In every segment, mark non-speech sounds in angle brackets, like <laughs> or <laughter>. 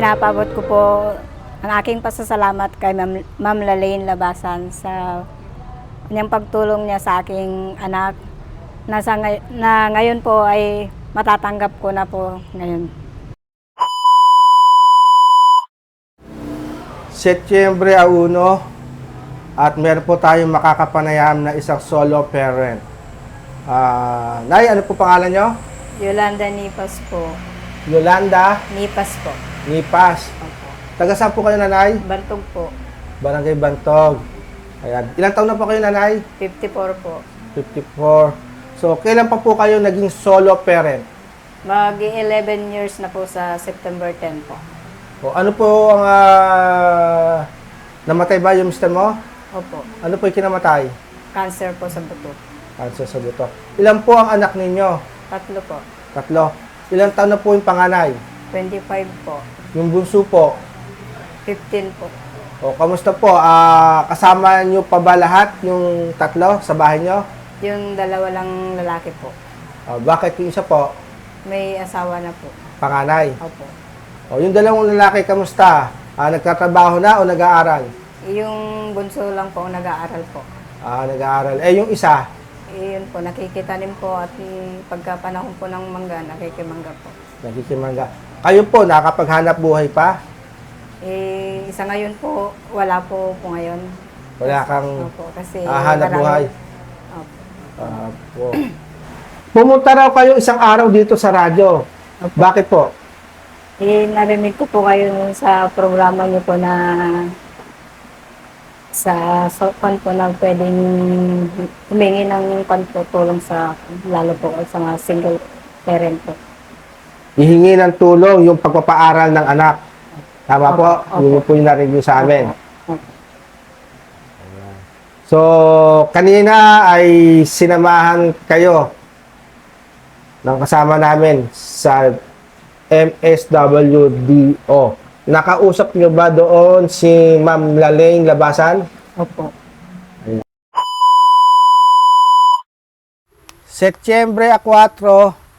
pinapabot ko po ang aking pasasalamat kay Ma'am, Ma'am Lalaine Labasan sa kanyang pagtulong niya sa aking anak na, sa, ngay- na ngayon po ay matatanggap ko na po ngayon. Setyembre a 1 at meron po tayong makakapanayam na isang solo parent. Ah, Nay, ano po pangalan nyo? Yolanda Nipas po. Yolanda Nipas po. Nipas. Opo. Taga saan po kayo, nanay? Bantog po. Barangay Bantog. Ayan. Ilang taon na po kayo, nanay? 54 po. 54. So, kailan pa po kayo naging solo parent? Mag 11 years na po sa September 10 po. O, ano po ang ah, namatay ba yung mister mo? Opo. Ano po yung kinamatay? Cancer po sa buto. Cancer sa buto. Ilan po ang anak ninyo? Tatlo po. Tatlo. Ilang taon na po yung panganay? 25 po. Yung bunso po? 15 po. O, kamusta po? Ah, kasama nyo pa ba lahat yung tatlo sa bahay nyo? Yung dalawa lang lalaki po. Ah, bakit yung isa po? May asawa na po. Panganay. Opo. O, yung dalawang lalaki, kamusta? Ah, nagtatrabaho na o nag-aaral? Yung bunso lang po ang nag-aaral po. Ah, nag-aaral. Eh, yung isa? Eh, yun po, nakikitanim po at mm, pagka panahon po ng mangga, nakikimangga po. Nagkikimangga. Kayo po, nakapaghanap buhay pa? Eh, isa ngayon po, wala po po ngayon. Wala kang Opo, kasi ah, hanap marami- buhay? Opo. Ah, po. Pumunta raw kayo isang araw dito sa radyo. Bakit po? Eh, narinig ko po kayo sa programa niyo po na sa so, pan po na pwedeng humingi ng pan po tulong sa lalo po sa mga single parent po. Hihingi ng tulong yung pagpapaaral ng anak. Tama po? Opo. Yun po yung narinig sa amin. Opo. So, kanina ay sinamahan kayo ng kasama namin sa MSWDO. Nakausap nyo ba doon si Ma'am Laleng Labasan? Opo. Setyembre 4,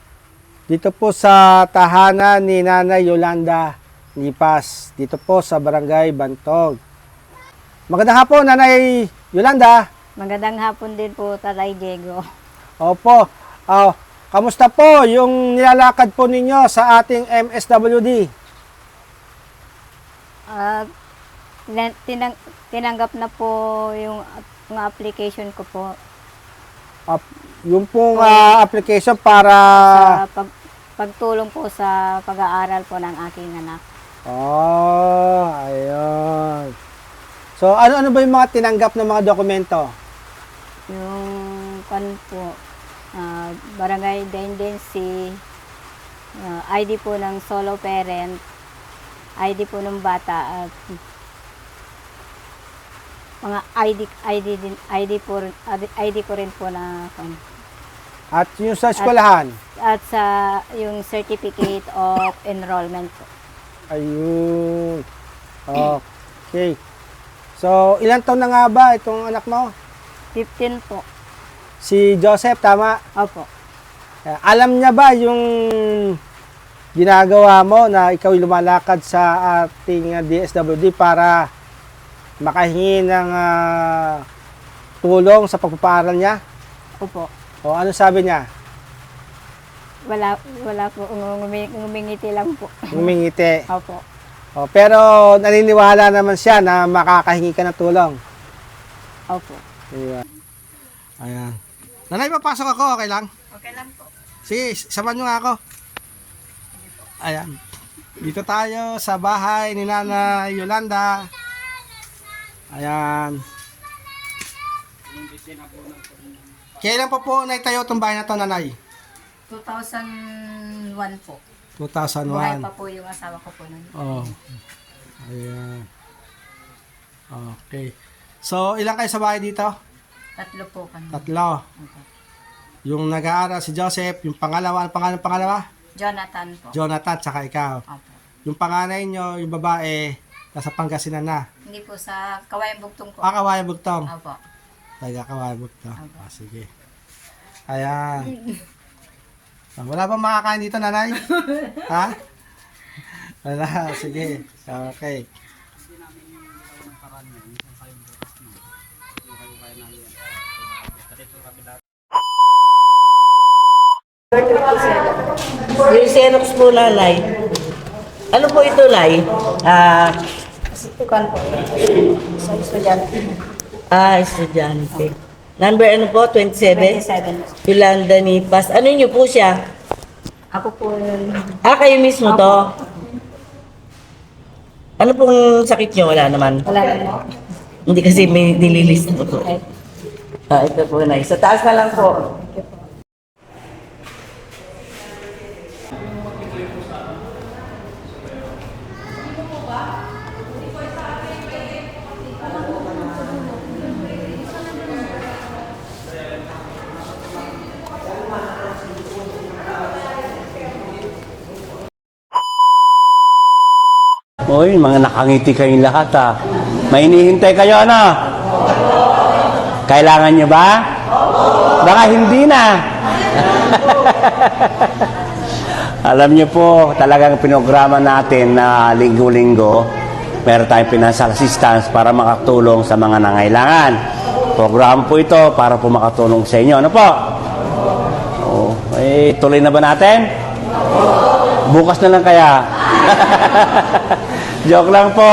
dito po sa tahanan ni Nanay Yolanda Nipas, dito po sa Barangay Bantog. Magandang hapon, Nanay Yolanda. Magandang hapon din po, Tatay Diego. Opo. Ah, kamusta po yung nilalakad po ninyo sa ating MSWD? At tina- tinang, tinanggap na po yung mga application ko po Ah, yung pong ah, application para... sa pag, pagtulong po sa pag-aaral po ng aking anak. Oh, ayun. So, ano-ano ba yung mga tinanggap ng mga dokumento? Yung pan po, ah, barangay identity, ah, ID po ng solo parent, ID po ng bata at mga ID ID din ID po ID ko rin po na pan. At yung sa eskwelahan? at sa yung certificate of enrollment po. Ayun. Okay. So, ilang taon na nga ba itong anak mo? 15 po. Si Joseph, tama? Opo. Eh, Alam niya ba yung ginagawa mo na ikaw lumalakad sa ating ah, DSWD para makahingi ng ah, tulong sa pagpapaaral niya? Opo. O ano sabi niya? Wala wala po ngumi- ngumingiti lang po. Ngumingiti. <laughs> Opo. O, pero naniniwala naman siya na makakahingi ka ng tulong. Opo. Ayan. Ayan. Nanay, papasok ako. Okay lang? Okay lang po. Sige, samahan nyo nga ako. Ayan. Dito tayo sa bahay ni Nana Yolanda. Ayan. Kailan pa po naitayo itong bahay na to, Nanay? 2001 po. 2001. Buhay pa po yung asawa ko po nun. Oh. Ayan. Okay. So, ilang kayo sa bahay dito? Tatlo po kami. Tatlo. Opo. Yung nag-aaral si Joseph, yung pangalawa, ano pangalan ng pangalawa? Jonathan po. Jonathan, tsaka ikaw. Opo. Yung panganay nyo, yung babae, nasa Pangasinan na. Hindi po sa Kawayan Bugtong po. Ah, Kawayan Bugtong. Opo. Taga Bugtong. Opo. Ah, sige. Ayan. Ah, wala bang makakain dito, nanay? <laughs> ha? Wala, sige. Okay. Yung Xerox po, Lalay. Ano po ito, Lay? Ah, Ikuan po. Sa estudyante. Ah, estudyante. Number ano po? 27? 27. Yolanda Nipas. Ano niyo po siya? Ako po. Ah, kayo mismo to? Ano pong sakit niyo? Wala naman. Wala na po. Hindi kasi may nililist po to. Ah, ito po na. Sa taas na lang po. Hoy, mga nakangiti kayong lahat ha. May hinihintay kayo ano? Kailangan nyo ba? Baka hindi na. <laughs> Alam nyo po, talagang pinograma natin na linggo-linggo, meron tayong financial assistance para makatulong sa mga nangailangan. Program po ito para po makatulong sa inyo. Ano po? Oh, eh, tuloy na ba natin? Bukas na lang kaya. <laughs> Joke lang po.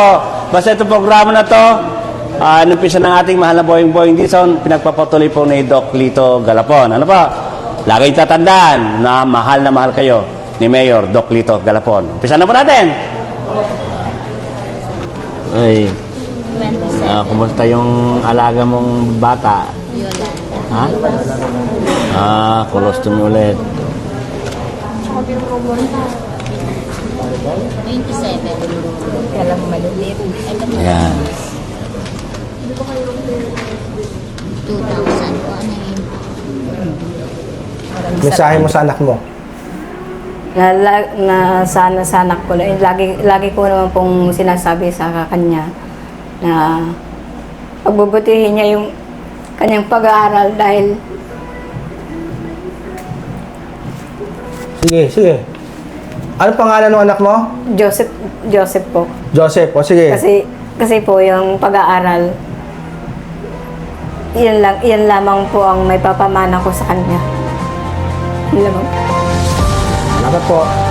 Basta itong programa na to, uh, numpisa ng ating mahal na Boeing Boeing Dison, pinagpapatuloy po ni Doc Lito Galapon. Ano po? Lagi tatandaan na mahal na mahal kayo ni Mayor Doc Lito Galapon. Umpisa na po natin. Ay, ah, kumusta yung alaga mong bata? Ha? Ah, kolostom ulit. 27. Kaya lang maliliit. Ayan. 2,000 po. Ano yun? Mensahe mo sa anak mo. na, la- na sana sa anak ko lang. Lagi, lagi ko naman pong sinasabi sa kanya na pagbubutihin niya yung kanyang pag-aaral dahil Sige, sige. Ano pangalan ng anak mo? Joseph Joseph po. Joseph. O sige. Kasi kasi po yung pag-aaral yan lang yan lamang po ang may papamana ko sa kanya. Yun lamang. Salamat po.